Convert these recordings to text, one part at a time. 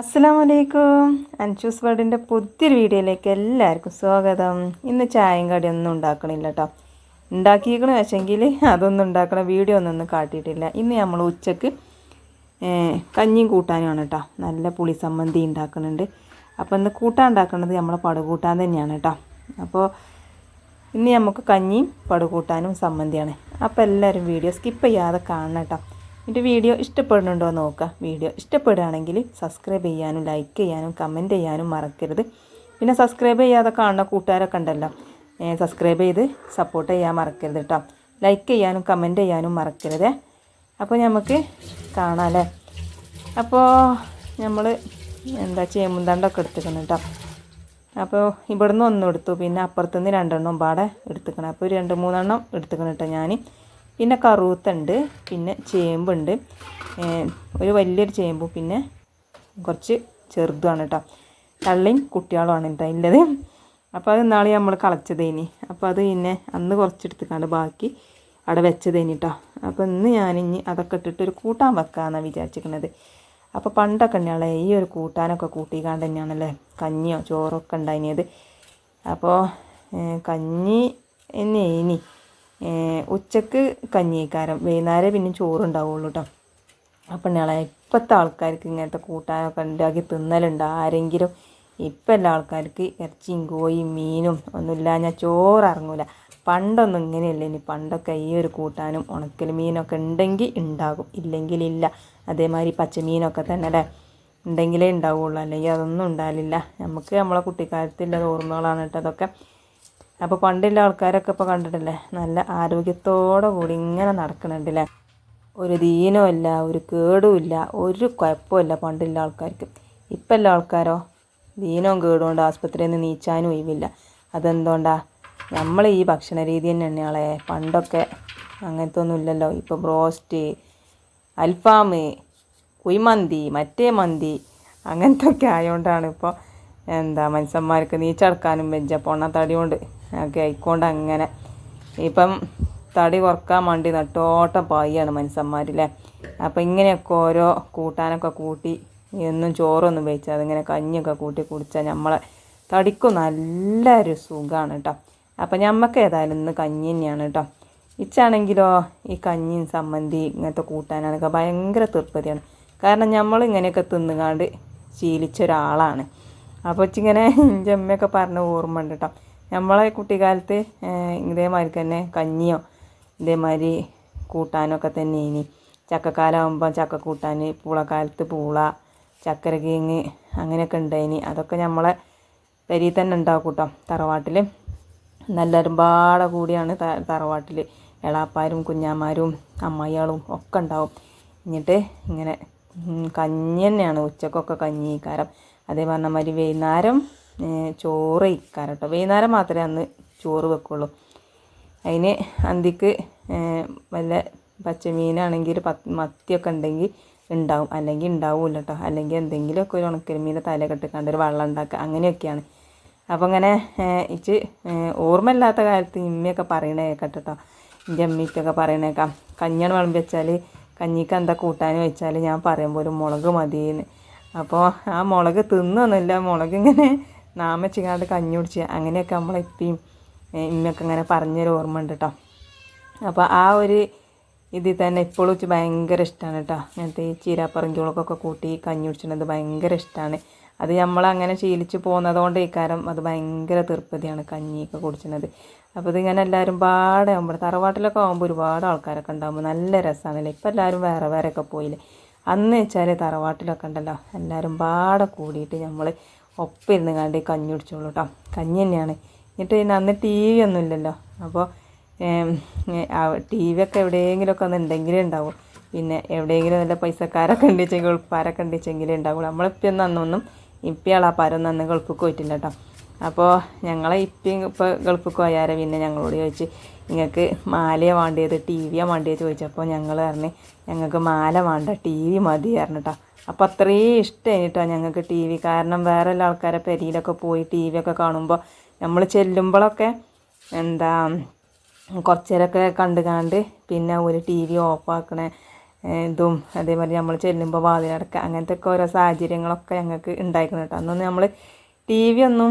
അസ്സലാമലൈക്കും. അൻഷൂസ് വേർഡിന്റെ പുതിയൊരു വീഡിയോയിലേക്ക് എല്ലാവർക്കും സ്വാഗതം. ഇന്ന് ചായയും കടിയൊന്നും ഉണ്ടാക്കണില്ല കേട്ടോ ഉണ്ടാക്കിയിരിക്കണ വെച്ചെങ്കിൽ അതൊന്നും ഉണ്ടാക്കണ വീഡിയോ ഒന്നും കാട്ടിയിട്ടില്ല. ഇന്ന് നമ്മൾ ഉച്ചയ്ക്ക് കഞ്ഞിയും കൂട്ടാനുമാണ് കേട്ടോ നല്ല പുളി സമ്മന്തി ഉണ്ടാക്കുന്നുണ്ട് അപ്പോൾ ഇന്ന് കൂട്ടാൻ ഉണ്ടാക്കുന്നത് നമ്മളെ പടുകൂട്ടാൻ തന്നെയാണ് കേട്ടോ അപ്പോൾ ഇന്ന് നമുക്ക് കഞ്ഞിയും പടുകൂട്ടാനും സമ്മന്തിയാണ് അപ്പോൾ എല്ലാവരും വീഡിയോ സ്കിപ്പ് ചെയ്യാതെ കാണണം കേട്ടോ എന്റെ വീഡിയോ ഇഷ്ടപ്പെടുന്നുണ്ടോ എന്ന് നോക്കുക വീഡിയോ ഇഷ്ടപ്പെടുകയാണെങ്കിൽ സബ്സ്ക്രൈബ് ചെയ്യാനും ലൈക്ക് ചെയ്യാനും കമന്റ് ചെയ്യാനും മറക്കരുത്. പിന്നെ സബ്സ്ക്രൈബ് ചെയ്യാതെ കാണുന്ന കൂട്ടുകാരൊക്കെ ഉണ്ടല്ലോ. സബ്സ്ക്രൈബ് ചെയ്ത് സപ്പോർട്ട് ചെയ്യാൻ മറക്കരുത് കേട്ടോ ലൈക്ക് ചെയ്യാനും കമന്റ് ചെയ്യാനും മറക്കരുത്. അപ്പോൾ നമുക്ക് കാണാമല്ലേ അപ്പോൾ നമ്മൾ എന്താ ചേമ്പുന്തണ്ടൊക്കെ എടുത്തിക്കണം കേട്ടോ അപ്പോൾ ഇവിടുന്ന് ഒന്നും എടുത്തു. പിന്നെ അപ്പുറത്തുനിന്ന് രണ്ടെണ്ണം പാടെ എടുത്തുക്കണം അപ്പോൾ ഒരു രണ്ട് മൂന്നെണ്ണം എടുത്തുക്കണം കേട്ടോ ഞാൻ പിന്നെ കറുത്തുണ്ട് പിന്നെ ചേമ്പുണ്ട്. ഒരു വലിയൊരു ചേമ്പും പിന്നെ കുറച്ച് ചെറുതുമാണ് കേട്ടോ തള്ളിയും കുട്ടികളുമാണ് കേട്ടോ ഉള്ളത് അപ്പോൾ അത് നാളെ നമ്മൾ കളച്ചതേനി. അപ്പോൾ അത് പിന്നെ അന്ന് കുറച്ചെടുത്തുക്കാണ്ട് ബാക്കി അവിടെ വെച്ചതേനി കേട്ടോ അപ്പോൾ ഇന്ന് ഞാനിനി അതൊക്കെ ഇട്ടിട്ട് ഒരു കൂട്ടാൻ വെക്കാമെന്നാണ് വിചാരിച്ചിരിക്കുന്നത് അപ്പോൾ പണ്ടൊക്കെ തന്നെയാണല്ലേ ഈ ഒരു കൂട്ടാനൊക്കെ കൂട്ടിക്കാണ്ട് തന്നെയാണല്ലേ കഞ്ഞിയോ ചോറൊക്കെ ഉണ്ടായിനിയത് അപ്പോൾ കഞ്ഞി എന്നെ ഇനി ഉച്ചയ്ക്ക് കഞ്ഞിക്കാരം വൈകുന്നേരം പിന്നെ ചോറുണ്ടാവുള്ളൂ കേട്ടോ അപ്പം ഇപ്പോഴത്തെ ആൾക്കാർക്ക് ഇങ്ങനത്തെ കൂട്ടാനൊക്കെ ഉണ്ടാക്കി തിന്നലുണ്ട്. ആരെങ്കിലും ഇപ്പം എല്ലാ ആൾക്കാർക്ക് ഇറച്ചിയും കോയും മീനും ഒന്നുമില്ല ഞാൻ ചോറ് ഇറങ്ങൂല. പണ്ടൊന്നും ഇങ്ങനെയല്ല. ഇനി പണ്ടൊക്കെ ഈ ഒരു കൂട്ടാനും ഉണക്കൽ മീനൊക്കെ ഉണ്ടെങ്കിൽ ഉണ്ടാകും. ഇല്ലെങ്കിൽ ഇല്ല. അതേമാതിരി പച്ചമീനൊക്കെ തന്നെ അല്ലേ? ഉണ്ടെങ്കിലേ ഉണ്ടാവുള്ളൂ. അല്ലെങ്കിൽ അതൊന്നും ഉണ്ടാവില്ല നമുക്ക് നമ്മളെ കുട്ടിക്കാലത്തുള്ള ഓർമ്മകളാണ് കേട്ടോ അതൊക്കെ അപ്പോൾ പണ്ടുള്ള ആൾക്കാരൊക്കെ ഇപ്പോൾ കണ്ടിട്ടില്ലേ? നല്ല ആരോഗ്യത്തോടെ കൂടി ഇങ്ങനെ നടക്കണുണ്ടല്ലേ? ഒരു ദീനവും ഇല്ല ഒരു കേടും ഇല്ല ഒരു കുഴപ്പമില്ല പണ്ടുള്ള ആൾക്കാർക്ക്. ഇപ്പം എല്ലാ ആൾക്കാരോ? ദീനവും കേടും കൊണ്ട് ആസ്പത്രിയിൽ നിന്ന് നീച്ചാനും ഒഴിവില്ല. അതെന്തുകൊണ്ടാ? നമ്മൾ ഈ ഭക്ഷണ രീതി തന്നെ ആളെ. പണ്ടൊക്കെ അങ്ങനത്തെ ഒന്നും ഇല്ലല്ലോ. ഇപ്പം ബ്രോസ്റ്റ് അൽഫാം കുയ്മന്തി മറ്റേ മന്തി അങ്ങനത്തെ ഒക്കെ ആയതുകൊണ്ടാണ് ഇപ്പോൾ എന്താ മനുഷ്യന്മാർക്ക് നീച്ചടക്കാനും വെച്ച പൊണ്ണ തടി കൊണ്ട് ആയിക്കൊണ്ട് അങ്ങനെ ഇപ്പം തടി കുറയ്ക്കാൻ വേണ്ടി നട്ടോട്ടം പായാണ് മനുഷ്യന്മാരില്ലേ? അപ്പം ഇങ്ങനെയൊക്കെ ഓരോ കൂട്ടാനൊക്കെ കൂട്ടി എന്നും ചോറൊന്നും വെച്ചാൽ അതിങ്ങനെ കഞ്ഞിയൊക്കെ കൂട്ടി കുടിച്ചാൽ നമ്മളെ തടിക്കും നല്ലൊരു സുഖമാണ് കേട്ടോ. അപ്പം ഞമ്മക്ക് ഏതായാലും ഇന്ന് കഞ്ഞി തന്നെയാണ് കേട്ടോ. ഇച്ചാണെങ്കിലോ ഈ കഞ്ഞിയും സമ്മന്തി ഇങ്ങനത്തെ കൂട്ടാനൊക്കെ ഭയങ്കര തൃപ്തിയാണ്. കാരണം നമ്മൾ ഇങ്ങനെയൊക്കെ തിന്നുകാണ്ട് ശീലിച്ച ഒരാളാണ് അപ്പോൾ ഇച്ചിങ്ങനെ എന്റെ അമ്മയൊക്കെ പറഞ്ഞ ഓർമ്മ ഉണ്ട് കേട്ടോ. നമ്മളെ കുട്ടിക്കാലത്ത് ഇതേമാതിരി തന്നെ കഞ്ഞിയോ ഇതേമാതിരി കൂട്ടാനൊക്കെ തന്നെ ഇനി ചക്കക്കാലമാകുമ്പോൾ ചക്ക കൂട്ടാൻ പൂളക്കാലത്ത് പൂള ചക്കര കേങ്ങ് അങ്ങനെയൊക്കെ ഉണ്ടായിനി. അതൊക്കെ നമ്മളെ പെരിയിൽ തന്നെ ഉണ്ടാക്കും കേട്ടോ തറവാട്ടിൽ പാടെ കൂടിയാണ് തറവാട്ടിൽ എളാപ്പാരും കുഞ്ഞാമാരും അമ്മായികളും ഒക്കെ ഉണ്ടാവും. എന്നിട്ട് ഇങ്ങനെ കഞ്ഞി തന്നെയാണ് ഉച്ചക്കൊക്കെ കഞ്ഞി കാരം അതേ പറഞ്ഞ മാതിരി വൈകുന്നേരം ചോറ് കഴിക്കാൻ കേട്ടോ. വൈകുന്നേരം മാത്രമേ അന്ന് ചോറ് വെക്കുള്ളൂ. അതിന് അന്തിക്ക് വല്ല പച്ചമീനാണെങ്കിൽ പത്ത് മത്തിയൊക്കെ ഉണ്ടെങ്കിൽ ഉണ്ടാവും. അല്ലെങ്കിൽ ഉണ്ടാവില്ല കേട്ടോ. അല്ലെങ്കിൽ എന്തെങ്കിലുമൊക്കെ ഒരു ഉണക്കൽ മീന്റെ തല കെട്ടിക്കാണ്ട് ഒരു വെള്ളം ഉണ്ടാക്കുക. അങ്ങനെയൊക്കെയാണ്. അപ്പോൾ അങ്ങനെ ഇച്ച് ഓർമ്മയില്ലാത്ത കാലത്ത് ഇമ്മയൊക്കെ പറയണേ കേട്ടോ കേട്ടോ. എന്റെ അമ്മയ്ക്കൊക്കെ പറയണേക്കാം കഞ്ഞിയാണ് വിളമ്പി വെച്ചാൽ കഞ്ഞിക്ക് എന്താ കൂട്ടാൻ വെച്ചാൽ ഞാൻ പറയുമ്പോൾ ഒരു മുളക് മതിയെന്ന്. അപ്പോൾ ആ മുളക് തിന്നൊന്നുമില്ല. മുളക് ഇങ്ങനെ നാമച്ചിങ്ങാണ്ട് കഞ്ഞി കുടിച്ച് അങ്ങനെയൊക്കെ നമ്മളെ ഇന്നൊക്കെ ഇങ്ങനെ പറഞ്ഞൊരു ഓർമ്മ ഉണ്ട് കേട്ടോ അപ്പോൾ ആ ഒരു ഇതിൽ തന്നെ ഇപ്പോഴും വെച്ച് ഭയങ്കര ഇഷ്ടമാണ് കേട്ടോ അങ്ങനത്തെ ഈ ചീരാപ്പറങ്കികളൊക്കെ കൂട്ടി കഞ്ഞി കുടിച്ചിട്ടുള്ളത് ഭയങ്കര ഇഷ്ടമാണ് അത് നമ്മളങ്ങനെ ശീലിച്ച് പോകുന്നതുകൊണ്ട് ഇക്കാരം അത് ഭയങ്കര തീർപ്പതിയാണ് കഞ്ഞിയൊക്കെ കുടിച്ചിരുന്നത് അപ്പോൾ ഇതിങ്ങനെ എല്ലാവരും പാടെ ആകുമ്പോൾ തറവാട്ടിലൊക്കെ ആകുമ്പോൾ ഒരുപാട് ആൾക്കാരൊക്കെ ഉണ്ടാകുമ്പോൾ നല്ല രസമാണല്ലേ ഇപ്പോൾ എല്ലാവരും വേറെ വേറെയൊക്കെ പോയില്ലേ? അന്ന് വെച്ചാൽ തറവാട്ടിലൊക്കെ ഉണ്ടല്ലോ എല്ലാവരും പാടെ കൂടിയിട്ട് നമ്മൾ ഒപ്പം ഇരുന്ന് കണ്ട് കഞ്ഞി കുടിച്ചോളൂ കേട്ടോ കഞ്ഞി തന്നെയാണ്. എന്നിട്ട് പിന്നെ അന്ന് ടി വി ഒന്നും ഇല്ലല്ലോ. അപ്പോൾ ടി വി ഒക്കെ എവിടെയെങ്കിലുമൊക്കെ ഒന്ന് ഉണ്ടെങ്കിലേ ഉണ്ടാവും. പിന്നെ എവിടെയെങ്കിലും നല്ല പൈസക്കാരൊക്കെ ഉണ്ടെച്ചെങ്കിൽ ഗൾഫാരൊക്കെ ഉണ്ടെച്ചെങ്കിലേ ഉണ്ടാവുള്ളൂ. നമ്മളിപ്പം അന്നൊന്നും ഇപ്പം പരം അന്ന് ഗൾഫിൽ പോയിട്ടില്ല കേട്ടോ അപ്പോൾ ഞങ്ങളെ ഇപ്പം ഇപ്പോൾ ഗൾഫിൽ പോയാരെ പിന്നെ ഞങ്ങളോട് ചോദിച്ച് നിങ്ങൾക്ക് മാലയാണ് വേണ്ടിയത്? ടി വിയാണ് വേണ്ടിയത്? ചോദിച്ചപ്പോൾ ഞങ്ങൾ പറഞ്ഞ് ഞങ്ങൾക്ക് മാല വേണ്ട ടി വി മതി പറഞ്ഞു കേട്ടോ അപ്പോൾ അത്രയും ഇഷ്ടമായി കേട്ടോ ഞങ്ങൾക്ക് ടി വി. കാരണം വേറെ എല്ലാ ആൾക്കാരെ പെരിയിലൊക്കെ പോയി ടി വി ഒക്കെ കാണുമ്പോൾ നമ്മൾ ചെല്ലുമ്പോഴൊക്കെ എന്താ കുറച്ചേരൊക്കെ കണ്ട് കണ്ട് പിന്നെ ഒരു ടി വി ഓഫാക്കണ ഇതും അതേമാതിരി നമ്മൾ ചെല്ലുമ്പോൾ വാതിലടക്കുക അങ്ങനത്തെ ഒക്കെ ഓരോ സാഹചര്യങ്ങളൊക്കെ ഞങ്ങൾക്ക് ഉണ്ടായിരിക്കണം കേട്ടോ അന്നൊന്നും നമ്മൾ ടി വി ഒന്നും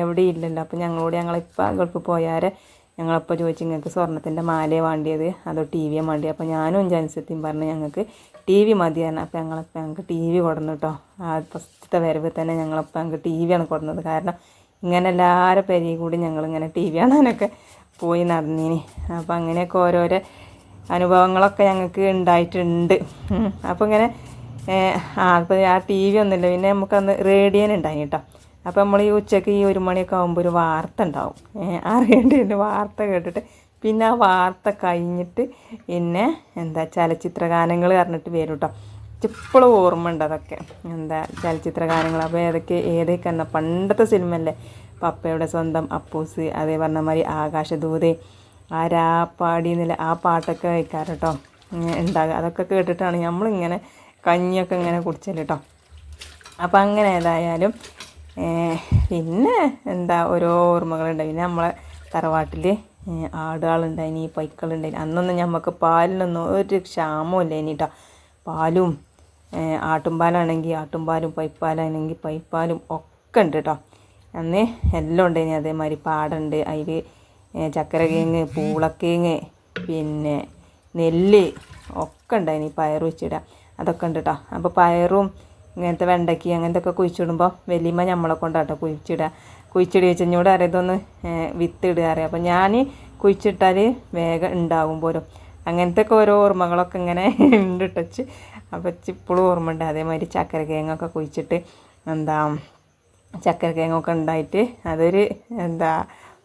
എവിടെ ഇല്ലല്ലോ. അപ്പോൾ ഞങ്ങളോട് ഞങ്ങളിപ്പോൾ ഗൾഫ് പോയാരെ ഞങ്ങളപ്പോൾ ചോദിച്ചു നിങ്ങൾക്ക് സ്വർണത്തിന്റെ മാലയെ വേണ്ടിയത്. അതോ ടി വിയെ വേണ്ടിയത് അപ്പോൾ ഞാനും ജനസത്യം പറഞ്ഞ് ഞങ്ങൾക്ക് ടി വി മതിയാണ് അപ്പം ഞങ്ങളപ്പം ഞങ്ങൾക്ക് ടി വി കൊടുന്നു കേട്ടോ ആ ഫസ്റ്റത്തെ വരവ് തന്നെ ഞങ്ങളപ്പം ഞങ്ങൾക്ക് ടി വിയാണ് കൊടുന്നത്. കാരണം ഇങ്ങനെ എല്ലാവരും പേരെയും കൂടി ഞങ്ങളിങ്ങനെ ടി വി കാണാനൊക്കെ പോയി നടന്നീനി. അപ്പം അങ്ങനെയൊക്കെ ഓരോരോ അനുഭവങ്ങളൊക്കെ ഞങ്ങൾക്ക് ഉണ്ടായിട്ടുണ്ട്. അപ്പം അപ്പോൾ ഇങ്ങനെ ആ അപ്പോൾ ആ ടി വി ഒന്നുമില്ല. പിന്നെ നമുക്കന്ന് റേഡിയോ ഉണ്ടായി കേട്ടോ അപ്പോൾ നമ്മൾ ഈ ഉച്ചയ്ക്ക് ഈ ഒരു മണിയൊക്കെ ആകുമ്പോൾ ഒരു വാർത്ത ഉണ്ടാവും. ആ റേഡിയോന്റെ വാർത്ത കേട്ടിട്ട് പിന്നെ ആ വാർത്ത കഴിഞ്ഞിട്ട് പിന്നെ എന്താ ചലച്ചിത്ര ഗാനങ്ങൾ പറഞ്ഞിട്ട് വരും കേട്ടോ ഇപ്പോഴും ഓർമ്മ ഉണ്ട് അതൊക്കെ. എന്താ ചലച്ചിത്ര ഗാനങ്ങൾ അപ്പോൾ ഏതൊക്കെ ഏതൊക്കെ എന്നാ പണ്ടത്തെ സിനിമ അല്ലേ പപ്പയുടെ സ്വന്തം അപ്പൂസ് അതേ പറഞ്ഞ മാതിരി ആകാശദൂത് ആ രാപ്പാടി എന്നില്ല ആ പാട്ടൊക്കെ വയ്ക്കാറ് കേട്ടോ ഉണ്ടാകുക. അതൊക്കെ കേട്ടിട്ടാണ് നമ്മളിങ്ങനെ കഞ്ഞിയൊക്കെ ഇങ്ങനെ കുടിച്ചൽ കേട്ടോ അപ്പം അങ്ങനെ ഏതായാലും പിന്നെ എന്താ ഓരോ ഓർമ്മകളുണ്ട്. പിന്നെ നമ്മളെ തറവാട്ടിൽ ആടുകളുണ്ടായിനി പൈക്കളുണ്ടായിനി. അന്നൊന്നും നമുക്ക് പാലിനൊന്നും ഒരു ക്ഷാമവും ഇല്ല ഇനി കേട്ടോ പാലും ആട്ടുംപാലാണെങ്കിൽ ആട്ടുംപാലും പൈപ്പാലാണെങ്കിൽ പൈപ്പാലും ഒക്കെ ഉണ്ട് കേട്ടോ അന്ന് എല്ലാം ഉണ്ടായിനി. അതേമാതിരി പാടുണ്ട് അതിൽ ചക്കരക്കിഴങ്ങ് പൂളക്കിഴങ്ങ് പിന്നെ നെല്ല് ഒക്കെ ഉണ്ടായിനി പയർ വെച്ചിടുക അതൊക്കെ ഉണ്ട് കേട്ടോ അപ്പോൾ പയറും ഇങ്ങനത്തെ വെണ്ടയ്ക്ക് അങ്ങനത്തെ ഒക്കെ കുഴിച്ചിടുമ്പോൾ വലിയമ്മ നമ്മളെ കൊണ്ടാട്ടോ കുഴിച്ചിടുക കുഴിച്ചിടി വെച്ചഞ്ഞോട് അറിയാം ഇതൊന്ന് വിത്തിടുക അറിയാം. അപ്പോൾ ഞാൻ കുഴിച്ചിട്ടാൽ വേഗം ഉണ്ടാകും പോലും അങ്ങനത്തെ ഒക്കെ ഓരോ ഓർമ്മകളൊക്കെ ഇങ്ങനെ ഉണ്ട് ടച്ച് അപ്പോൾ ഇപ്പോഴും ഓർമ്മ ഉണ്ട് അതേമാതിരി ചക്കര കിഴങ്ങൊക്കെ കുഴിച്ചിട്ട് എന്താ ചക്കര കിഴങ്ങൊക്കെ ഉണ്ടായിട്ട് അതൊരു എന്താ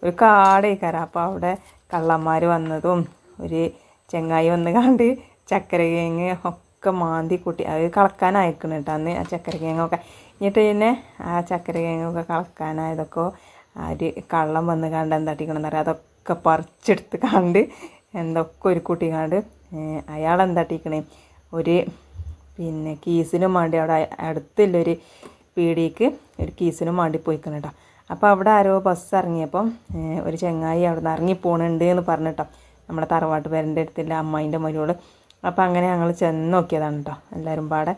ഒരു കാടേ കര അപ്പോൾ അവിടെ കള്ളന്മാർ വന്നതും ഒരു ചെങ്ങായി വന്ന് കണ്ട് ചക്കര കിഴങ്ങ് ഒക്കെ മാന്തി കൂട്ടി. അത് കളക്കാനായിരിക്കണം കേട്ടോ അന്ന് ആ ചക്കര കിഴങ്ങൊക്കെ എന്നിട്ട് പിന്നെ ആ ചക്കര കിഴങ്ങൊക്കെ കളക്കാനായതൊക്കെ ആര് കള്ളം വന്ന് കണ്ട് എന്താട്ടിക്കണമെന്ന് പറയാം അതൊക്കെ പറിച്ചെടുത്ത് കണ്ട് എന്തൊക്കെ ഒരു കുട്ടി കണ്ട് അയാൾ എന്താ എന്താട്ടിക്കണേ ഒരു പിന്നെ കീസിനും വേണ്ടി അവിടെ അടുത്തുള്ളൊരു പീടിക്ക് ഒരു കീസിനും വേണ്ടി പോയിക്കണം കേട്ടോ. അപ്പോൾ അവിടെ ആരോ ബസ് ഇറങ്ങിയപ്പം ഒരു ചെങ്ങായി അവിടെ നിന്ന് ഇറങ്ങി പോകണുണ്ട് എന്ന് പറഞ്ഞിട്ടോ നമ്മുടെ തറവാട്ട് പേരന്റെ അടുത്തില്ല അമ്മായിന്റെ മരുവോൾ അപ്പോൾ അങ്ങനെ ഞങ്ങൾ ചെന്ന് നോക്കിയതാണ് കേട്ടോ. എല്ലാവരും പാടെ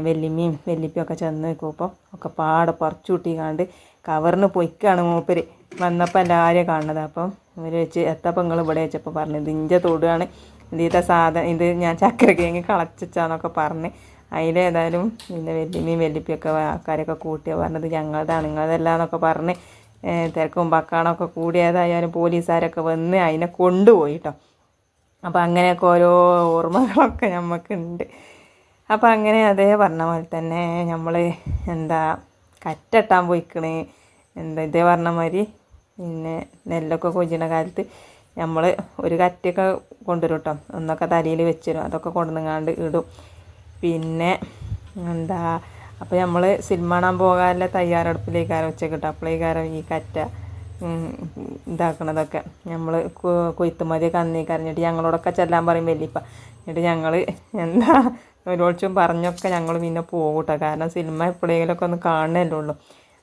വെല്ലിമ്മയും വെല്ലിപ്പയും ഒക്കെ ചെന്ന് നോക്കുമ്പോൾ ഒക്കെ പാടെ പറിച്ചു കൂട്ടിക്കാണ്ട് കവറിന് പൊയ്ക്കാണ് മൂപ്പര്. വന്നപ്പോൾ എല്ലാവരെയും കാണുന്നത്? അപ്പം ഇവർ വെച്ച് എത്തപ്പം നിങ്ങൾ ഇവിടെ വെച്ചപ്പോൾ പറഞ്ഞു ഇതിന്റെ തൊടുകയാണ് ഇതിന്റെ സാധനം ഇത് ഞാൻ ചക്കര കേങ്ങ് കളച്ചാന്നൊക്കെ പറഞ്ഞ് അതിലേതായാലും പിന്നെ വെല്ലിമ്മയും വെല്ലിപ്പിയൊക്കെ ആൾക്കാരൊക്കെ കൂട്ടിയാണ് പറഞ്ഞത് ഞങ്ങളതാണ് നിങ്ങളതല്ല എന്നൊക്കെ പറഞ്ഞ് തിരക്കും പക്കാണൊക്കെ കൂടി ഏതായാലും പോലീസുകാരൊക്കെ വന്ന് അതിനെ കൊണ്ടുപോയി കേട്ടോ അപ്പോൾ അങ്ങനെയൊക്കെ ഓരോ ഓർമ്മകളൊക്കെ നമുക്കുണ്ട് അപ്പോൾ അങ്ങനെ അതേ പറഞ്ഞ പോലെ തന്നെ നമ്മൾ എന്താ കറ്റട്ടാൻ പോയിക്കണ്. എന്താ ഇതേ പറഞ്ഞ മാതിരി പിന്നെ നെല്ലൊക്കെ കൊഞ്ചിണ കാലത്ത് നമ്മൾ ഒരു കറ്റൊക്കെ കൊണ്ടുവരും കേട്ടോ ഒന്നൊക്കെ തലയിൽ വെച്ചിരും അതൊക്കെ കൊണ്ടുവന്നങ്ങാണ്ട് ഇടും. പിന്നെ എന്താ അപ്പോൾ നമ്മൾ സിനിമ കാണാൻ പോകാനുള്ള തയ്യാറെടുപ്പിലേക്കാരം ഉച്ചയ്ക്ക് കിട്ടും അപ്പോഴേക്കാരം ഈ കറ്റ ഇതാക്കണതൊക്കെ. നമ്മൾ കൊയ്ത്തുമതിയൊക്കെ കന്നി കരഞ്ഞിട്ട് ഞങ്ങളോടൊക്കെ ചെല്ലാൻ പറയും വലിയപ്പ. എന്നിട്ട് ഞങ്ങൾ എന്താ ഒരോളിച്ചും പറഞ്ഞൊക്കെ ഞങ്ങൾ പിന്നെ പോകും കേട്ടോ കാരണം സിനിമ എപ്പോഴെങ്കിലുമൊക്കെ ഒന്ന് കാണണല്ലേ ഉള്ളൂ.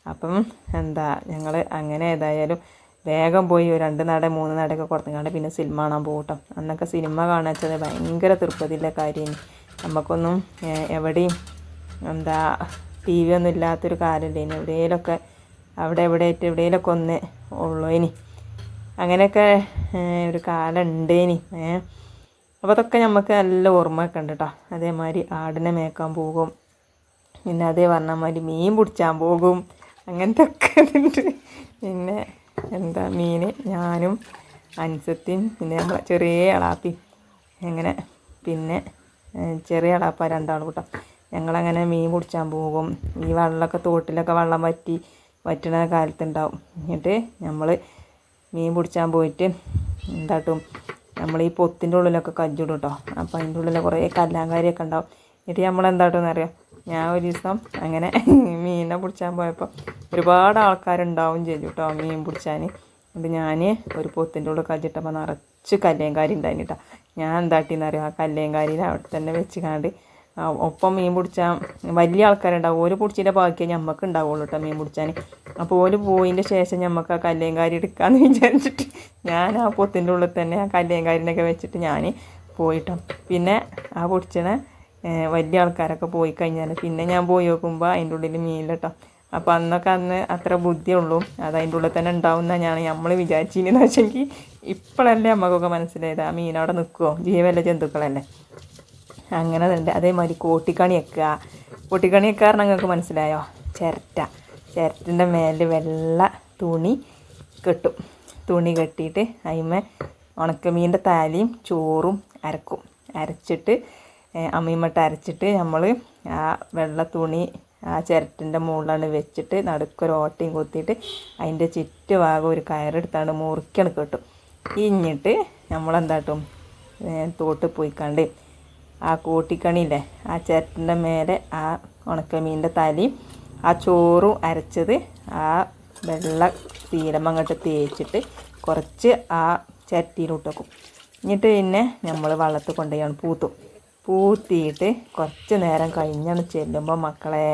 അപ്പം എന്താ ഞങ്ങൾ അങ്ങനെ ഏതായാലും വേഗം പോയി രണ്ട് നട മൂന്ന് നടയൊക്കെ കൊടുത്തുകൊണ്ട് പിന്നെ സിനിമ കാണാൻ പോകട്ടെ കേട്ടോ അന്നൊക്കെ സിനിമ കാണാൻ വെച്ചത് ഭയങ്കര തൃപ്തിയുള്ള കാര്യമാണ്. നമുക്കൊന്നും എവിടെയും എന്താ ടി വി ഒന്നും ഇല്ലാത്തൊരു കാലമല്ലേ ഇനി എവിടെയെങ്കിലുമൊക്കെ അവിടെ എവിടെ ആയിട്ട് എവിടെയെങ്കിലുമൊക്കെ ഒന്ന് ഉള്ളൂ ഇനി അങ്ങനെയൊക്കെ ഒരു കാലം ഉണ്ടേനി. ഏഹ് അപ്പോൾ അതൊക്കെ നമുക്ക് നല്ല ഓർമ്മയൊക്കെ ഉണ്ട് കേട്ടോ അതേമാതിരി ആടിനെ മേക്കാൻ പോകും. പിന്നെ അതേ പറഞ്ഞ മാതിരി മീൻ പിടിച്ചാൻ പോകും. അങ്ങനത്തെ ഒക്കെ ഉണ്ട് പിന്നെ എന്താ മീൻ ഞാനും അൻസത്തിയും പിന്നെ നമ്മളെ ചെറിയ അളാപ്പി അങ്ങനെ പിന്നെ ചെറിയ അളാപ്പ രണ്ടാളും കേട്ടോ. ഞങ്ങളങ്ങനെ മീൻ പിടിച്ചാൻ പോകും. ഈ വെള്ളമൊക്കെ തോട്ടിലൊക്കെ വെള്ളം വറ്റി വറ്റണ കാലത്തുണ്ടാവും എന്നിട്ട് നമ്മൾ മീൻ പിടിച്ചാൻ പോയിട്ട് എന്താട്ടും നമ്മൾ ഈ പൊത്തിന്റെ ഉള്ളിലൊക്കെ കജ്ജിടും കേട്ടോ അപ്പോൾ അതിന്റെ ഉള്ളിൽ കുറേ കല്ലാങ്കാരിയൊക്കെ ഉണ്ടാവും. എന്നിട്ട് നമ്മൾ എന്താട്ടോന്ന് അറിയാം ഞാൻ ഒരു ദിവസം അങ്ങനെ മീനിനെ പിടിച്ചാൻ പോയപ്പോൾ ഒരുപാട് ആൾക്കാരുണ്ടാവും ചെയ്തു കേട്ടോ മീൻ പിടിച്ചാൻ അപ്പം ഞാൻ ഒരു പൊത്തിന്റെ ഉള്ളിൽ കജ്ജിട്ടപ്പോൾ നിറച്ച് കല്ലേങ്കാരി ഉണ്ടായിന് കേട്ടോ ഞാൻ എന്താട്ടിന്ന് അറിയാം ആ കല്ലേങ്കാരിനെ അവിടെ തന്നെ വെച്ച് കണ്ട് ഒപ്പം മീൻ പിടിച്ചാൽ വലിയ ആൾക്കാരുണ്ടാവും. ഓര് പിടിച്ചതിന്റെ ബാക്കിയേ ഞമ്മക്ക് ഉണ്ടാവുള്ളൂ കേട്ടോ മീൻ പിടിച്ചാൻ അപ്പോൾ ഓര് പോയതിന്റെ ശേഷം ഞമ്മക്ക് ആ കല്ലേങ്കാരി എടുക്കാമെന്ന് വിചാരിച്ചിട്ട് ഞാൻ ആ പൊത്തിന്റെ ഉള്ളിൽ തന്നെ ആ കല്ലേങ്കാരിനൊക്കെ വെച്ചിട്ട് ഞാൻ പോയിട്ടോ. പിന്നെ ആ പൊടിച്ചണ വലിയ ആൾക്കാരൊക്കെ പോയി കഴിഞ്ഞാൽ പിന്നെ ഞാൻ പോയി നോക്കുമ്പോൾ അതിന്റെ ഉള്ളിൽ മീനില്ല കേട്ടോ അപ്പോൾ അന്നൊക്കെ അന്ന് അത്ര ബുദ്ധിയുള്ളൂ. അത് അതിന്റെ ഉള്ളിൽ തന്നെ ഉണ്ടാവും ഞാൻ നമ്മൾ വിചാരിച്ചിരുന്നു വെച്ചെങ്കിൽ ഇപ്പോഴല്ലേ നമുക്കൊക്കെ മനസ്സിലായത്. ആ മീൻ അവിടെ നിൽക്കുമോ ജീവല്ല ജന്തുക്കളല്ലേ? അങ്ങനെ ഉണ്ട് അതേമാതിരി കോട്ടിക്കണി വെക്കുക കോട്ടിക്കണി വെക്കാറ് നിങ്ങൾക്ക് മനസ്സിലായോ? ചിരട്ട. ചിരട്ടിന്റെ മേലെ വെള്ള തുണി കെട്ടും. തുണി കെട്ടിയിട്ട് അതിന്മേ ഉണക്കമീന്റെ താലിയും ചോറും അരക്കും. അരച്ചിട്ട് അമ്മീമട്ട് അരച്ചിട്ട് നമ്മൾ ആ വെള്ള തുണി ആ ചിരട്ടിന്റെ മുകളിലാണ് വെച്ചിട്ട് നടുക്കൊരു ഓട്ടയും കുത്തിയിട്ട് അതിന്റെ ചുറ്റുഭാഗം ഒരു കയറെടുത്താണ് മുറിക്കണം കെട്ടും. ഇഞ്ഞിട്ട് നമ്മളെന്താട്ടും തോട്ട് പോയിക്കാണ്ട് ആ കൂട്ടിക്കണിയില്ലേ ആ ചിരട്ടിന്റെ മേലെ ആ ഉണക്കമീന്റെ തലയും ആ ചോറും അരച്ചത് ആ വെള്ള തീരമ അങ്ങോട്ട് തേച്ചിട്ട് കുറച്ച് ആ ചിരട്ടിയിലോട്ട് വെക്കും. എന്നിട്ട് പിന്നെ നമ്മൾ വള്ളത്ത് കൊണ്ടുപോയാണ് പൂത്തും. പൂത്തിയിട്ട് കുറച്ച് നേരം കഴിഞ്ഞാണ് ചെല്ലുമ്പോൾ മക്കളെ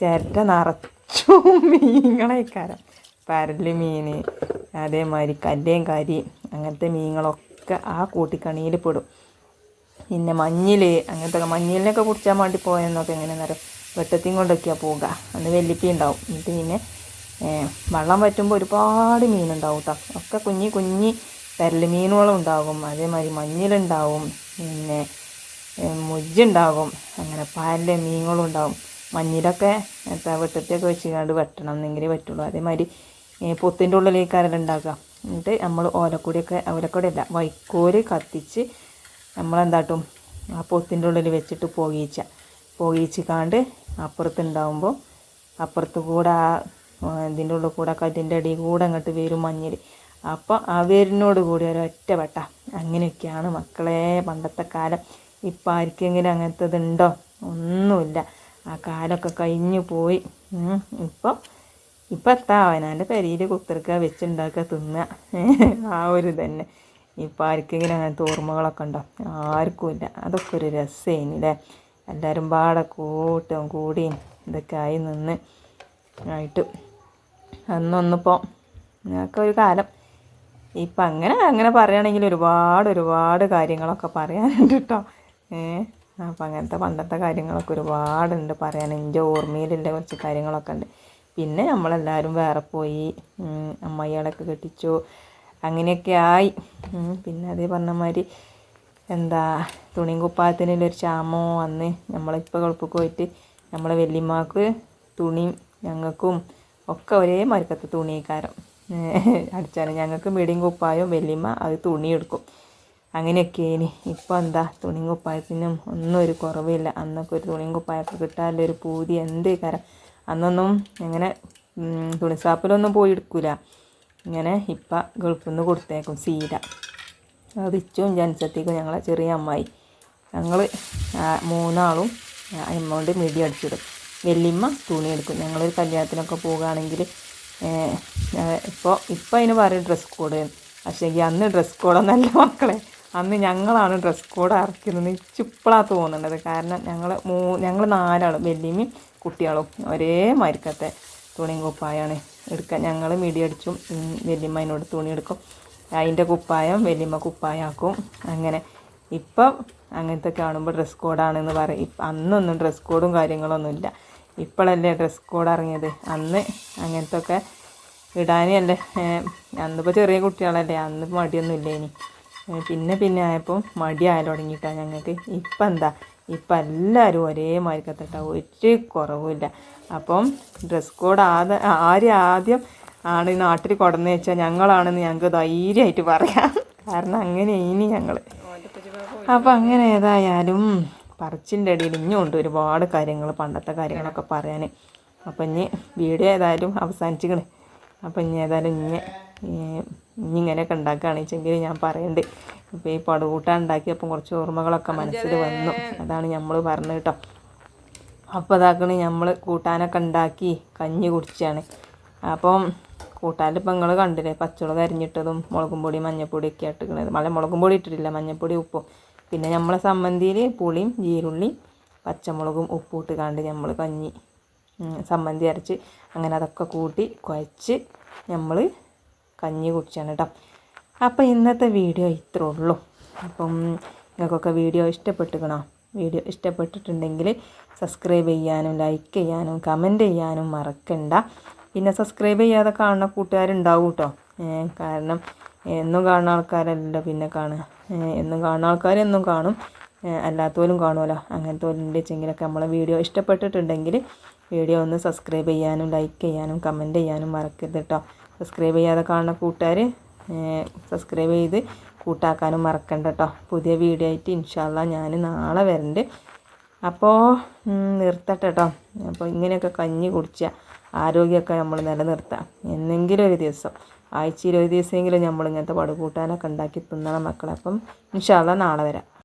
ചിരട്ട നിറച്ചു മീനുകളേക്കാരം പരൽ മീൻ അതേമാതിരി കല്ലേം കരി അങ്ങനത്തെ മീനുകളൊക്കെ ആ കൂട്ടിക്കണിയിൽ പെടും. പിന്നെ മഞ്ഞിൽ അങ്ങനത്തെ മഞ്ഞിലിനൊക്കെ കുടിച്ചാൽ വേണ്ടി പോയെന്നൊക്കെ എങ്ങനെയാണെന്നറിയാം വെട്ടത്തിയും കൊണ്ടൊക്കെയാണ് പോവുക. അന്ന് വെല്ലിപ്പി ഉണ്ടാവും. എന്നിട്ട് പിന്നെ വെള്ളം വറ്റുമ്പോൾ ഒരുപാട് മീനുണ്ടാവും കേട്ടോ ഒക്കെ കുഞ്ഞി കുഞ്ഞി പെരൽ മീനുകളും ഉണ്ടാകും. അതേമാതിരി മഞ്ഞിലുണ്ടാവും പിന്നെ മുജ്ജുണ്ടാകും. അങ്ങനെ പല മീനുകളും ഉണ്ടാകും മഞ്ഞിലൊക്കെ എന്താ വെട്ടത്തൊക്കെ വെച്ച് കണ്ട് വെട്ടണം എന്നെങ്കിലേ പറ്റുള്ളൂ. അതേമാതിരി പൊത്തിന്റെ ഉള്ളിലേക്കാരെല്ലാം ഉണ്ടാക്കുക. എന്നിട്ട് നമ്മൾ ഓലക്കൂടിയൊക്കെ ഓലക്കൂടിയല്ല വൈക്കോൽ കത്തിച്ച് നമ്മളെന്താട്ടും ആ പൊത്തിന്റെ ഉള്ളിൽ വെച്ചിട്ട് പോകീച്ച പോകീച്ചിക്കാണ്ട് അപ്പുറത്തുണ്ടാവുമ്പോൾ അപ്പുറത്ത് കൂടെ ആ ഇതിന്റെ ഉള്ളിൽ കൂടെ കല്ലിന്റെ അടിയിൽ കൂടെ അങ്ങോട്ട് വരും മഞ്ഞിൽ. അപ്പോൾ ആ വേരിനോട് കൂടി ഒരൊറ്റ വെട്ട. അങ്ങനെയൊക്കെയാണ് മക്കളെ പണ്ടത്തെ കാലം. ഇപ്പം ആർക്കെങ്കിലും അങ്ങനത്തെ ഇതുണ്ടോ ഒന്നുമില്ല. ആ കാലമൊക്കെ കഴിഞ്ഞു പോയി. ഇപ്പം ഇപ്പം എത്താ അവനാന്റെ പെരിയിൽ കുത്തിറക്കുക വെച്ചുണ്ടാക്കുക തിന്നുക. ആ ഒരു തന്നെ ഇപ്പം ആർക്കെങ്കിലും അങ്ങനത്തെ ഓർമ്മകളൊക്കെ ഉണ്ടോ? ആർക്കും ഇല്ല. അതൊക്കെ ഒരു രസമായിന് അല്ലേ എല്ലാവരും പാടെ കൂട്ടും കൂടിയും ഇതൊക്കെ ആയി നിന്ന് ആയിട്ട് അന്നൊന്നിപ്പോൾ ഞങ്ങൾക്ക് ഒരു കാലം. ഇപ്പം അങ്ങനെ അങ്ങനെ പറയുകയാണെങ്കിൽ ഒരുപാട് ഒരുപാട് കാര്യങ്ങളൊക്കെ പറയാനുണ്ട് കേട്ടോ ഏ അപ്പം അങ്ങനത്തെ പണ്ടത്തെ കാര്യങ്ങളൊക്കെ ഒരുപാടുണ്ട് പറയാൻ. എന്റെ ഓർമ്മയിലുള്ള കുറച്ച് കാര്യങ്ങളൊക്കെ ഉണ്ട്. പിന്നെ നമ്മളെല്ലാവരും വേറെ പോയി അമ്മയ്യാളൊക്കെ കെട്ടിച്ചു. അങ്ങനെയൊക്കെ ആയി. പിന്നെ അതേ പറഞ്ഞ മാതിരി എന്താ തുണിയും കുപ്പായത്തിനുള്ളൊരു ക്ഷാമോ വന്ന് നമ്മളിപ്പോൾ ഗൾഫിൽ പോയിട്ട് നമ്മളെ വല്യമ്മക്ക് തുണി ഞങ്ങൾക്കും ഒക്കെ ഒരേ മരക്കത്ത് തുണിക്കാരം അടിച്ചാൽ ഞങ്ങൾക്ക് മീഡിയം കുപ്പായവും വെല്ലിമ്മ അത് തുണി എടുക്കും അങ്ങനെയൊക്കെ ഇനി. ഇപ്പോൾ എന്താ? തുണിയും കുപ്പായത്തിനും ഒന്നും ഒരു കുറവില്ല. അന്നൊക്കെ ഒരു തുണിയും കുപ്പായൊക്കെ കിട്ടാനുള്ള ഒരു പൂതി എന്ത് കാരം അന്നൊന്നും അങ്ങനെ തുണിസാപ്പിലൊന്നും പോയി എടുക്കില്ല ഇങ്ങനെ ഇപ്പം ഗൾഫിൽ നിന്ന് കൊടുത്തേക്കും സീര. അത് ഇച്ചും ജനിച്ചത്തേക്കും ഞങ്ങളെ ചെറിയ അമ്മായി. ഞങ്ങൾ മൂന്നാളും അമ്മോണ്ട് മീഡിയ അടിച്ചിടും. വെല്ലിമ്മ തുണി എടുക്കും ഞങ്ങളൊരു കല്യാണത്തിനൊക്കെ പോവുകയാണെങ്കിൽ ഇപ്പോൾ ഇപ്പോൾ അതിന് പറയും ഡ്രസ് കോഡ് പക്ഷേ അന്ന് ഡ്രസ് കോഡൊന്നല്ല മക്കളെ. അന്ന് ഞങ്ങളാണ് ഡ്രസ് കോഡ് ഇറക്കുന്നത് ഇച്ചിപ്പോഴാണ് തോന്നുന്നത് കാരണം ഞങ്ങൾ മൂ ഞങ്ങൾ നാലാളും വെല്ലിമ്മയും കുട്ടികളും ഒരേ മരിക്കത്തെ തുണിയും കുപ്പായാണ് എടുക്കുക ഞങ്ങൾ മിടി അടിച്ചും വെല്ലിമ്മ തുണി അതിന്റെ കുപ്പായം വെല്ലിമ്മ കുപ്പായാക്കും. അങ്ങനെ. ഇപ്പം അങ്ങനത്തെ കാണുമ്പോൾ ഡ്രസ് കോഡാണെന്ന് പറയും. അന്നൊന്നും ഡ്രസ് കോഡും കാര്യങ്ങളൊന്നുമില്ല ഇപ്പോഴല്ലേ ഡ്രസ് കോഡ് ഇറങ്ങിയത്? അന്ന് അങ്ങനത്തെ ഒക്കെ ഇടാനല്ലേ അന്നിപ്പോൾ ചെറിയ കുട്ടികളല്ലേ? അന്ന് മടിയൊന്നും ഇല്ല ഇനി പിന്നെ പിന്നെ ആയപ്പോൾ മടി ആയാലും തുടങ്ങിയിട്ടാണ് ഞങ്ങൾക്ക് ഇപ്പം എന്താ? ഇപ്പം എല്ലാവരും ഒരേ മാർക്കത്തട്ട ഒരു കുറവുമില്ല അപ്പം ഡ്രസ് കോഡ് ആദ്യ ആര് ആദ്യം ആണ് നാട്ടിൽ കൊടന്ന് വെച്ചാൽ ഞങ്ങളാണെന്ന് ഞങ്ങൾക്ക് ധൈര്യമായിട്ട് പറയാം. കാരണം അങ്ങനെ ഇനി ഞങ്ങൾ അപ്പം അങ്ങനെ ഏതായാലും പറച്ചിന്റെ ഇടയിൽ ഇനിയുണ്ട് ഒരുപാട് കാര്യങ്ങൾ പണ്ടത്തെ കാര്യങ്ങളൊക്കെ പറയാൻ അപ്പം ഇനി വീഡിയോ ഏതായാലും അവസാനിച്ചിക്കണ്. അപ്പം ഇനി ഏതായാലും ഇനി ഇനി ഇങ്ങനെയൊക്കെ ഉണ്ടാക്കുകയാണെന്ന് ഞാൻ പറയണ്ട്. ഇപ്പോൾ ഈ പടുകൂട്ടാൻ ഉണ്ടാക്കിയപ്പം കുറച്ച് ഓർമ്മകളൊക്കെ മനസ്സിൽ വന്നു. അതാണ് നമ്മൾ പറഞ്ഞത് കേട്ടോ. അപ്പോൾ അതാക്കണ് നമ്മൾ കൂട്ടാനൊക്കെ ഉണ്ടാക്കി കഞ്ഞി കുടിച്ചാണ്. അപ്പം കൂട്ടാനിൽ ഇപ്പം നിങ്ങൾ കണ്ടില്ലേ പച്ചമുളക് അരിഞ്ഞിട്ടതും മുളകും പൊടി മഞ്ഞൾപ്പൊടിയൊക്കെ ഇട്ടിരിക്കണത് മല മുളകും പൊടി ഇട്ടിട്ടില്ല മഞ്ഞൾപ്പൊടി ഉപ്പും. പിന്നെ നമ്മളെ സമ്മന്തിയിൽ പുളിയും ജീരുള്ളിയും പച്ചമുളകും ഉപ്പും ഇട്ട് കണ്ട് നമ്മൾ കഞ്ഞി സമ്മന്തി അരച്ച് അങ്ങനെ അതൊക്കെ കൂട്ടി കുഴച്ച് നമ്മൾ കഞ്ഞി കുടിച്ചാണ് കേട്ടോ അപ്പോൾ ഇന്നത്തെ വീഡിയോ ഇത്രേ ഉള്ളൂ. അപ്പം നിങ്ങൾക്കൊക്കെ വീഡിയോ ഇഷ്ടപ്പെട്ടുക്കണോ വീഡിയോ ഇഷ്ടപ്പെട്ടിട്ടുണ്ടെങ്കിൽ സബ്സ്ക്രൈബ് ചെയ്യാനും ലൈക്ക് ചെയ്യാനും കമന്റ് ചെയ്യാനും മറക്കണ്ട. പിന്നെ സബ്സ്ക്രൈബ് ചെയ്യാതെ കാണുന്ന കൂട്ടുകാരുണ്ടാവും കേട്ടോ കാരണം എന്നും കാണുന്ന ആൾക്കാരല്ലല്ലോ പിന്നെ കാണുക. എന്നും കാണുന്ന ആൾക്കാരെന്നും കാണും. അല്ലാത്തവരും കാണുമല്ലോ അങ്ങനത്തെ ഉണ്ടെച്ചെങ്കിലൊക്കെ നമ്മളെ വീഡിയോ ഇഷ്ടപ്പെട്ടിട്ടുണ്ടെങ്കിൽ വീഡിയോ ഒന്ന് സബ്സ്ക്രൈബ് ചെയ്യാനും ലൈക്ക് ചെയ്യാനും കമന്റ് ചെയ്യാനും മറക്കരുത് കേട്ടോ സബ്സ്ക്രൈബ് ചെയ്യാതെ കാണുന്ന കൂട്ടുകാർ സബ്സ്ക്രൈബ് ചെയ്ത് കൂട്ടാക്കാനും മറക്കണ്ട കേട്ടോ പുതിയ വീഡിയോ ആയിട്ട് ഇൻഷാല്ല ഞാൻ നാളെ വരണ്ട്. അപ്പോൾ നിർത്തട്ടെ കേട്ടോ അപ്പോൾ ഇങ്ങനെയൊക്കെ കഞ്ഞി കുടിച്ചാൽ ആരോഗ്യമൊക്കെ നമ്മൾ നിലനിർത്താം. എന്നെങ്കിലും ഒരു ദിവസം. ആഴ്ചയിൽ ഒരു ദിവസമെങ്കിലും നമ്മൾ ഇങ്ങനത്തെ ഉണ്ടാക്കി തിന്നണം മക്കളെ. അപ്പം ഇൻഷാല്ല നാളെ വരാം.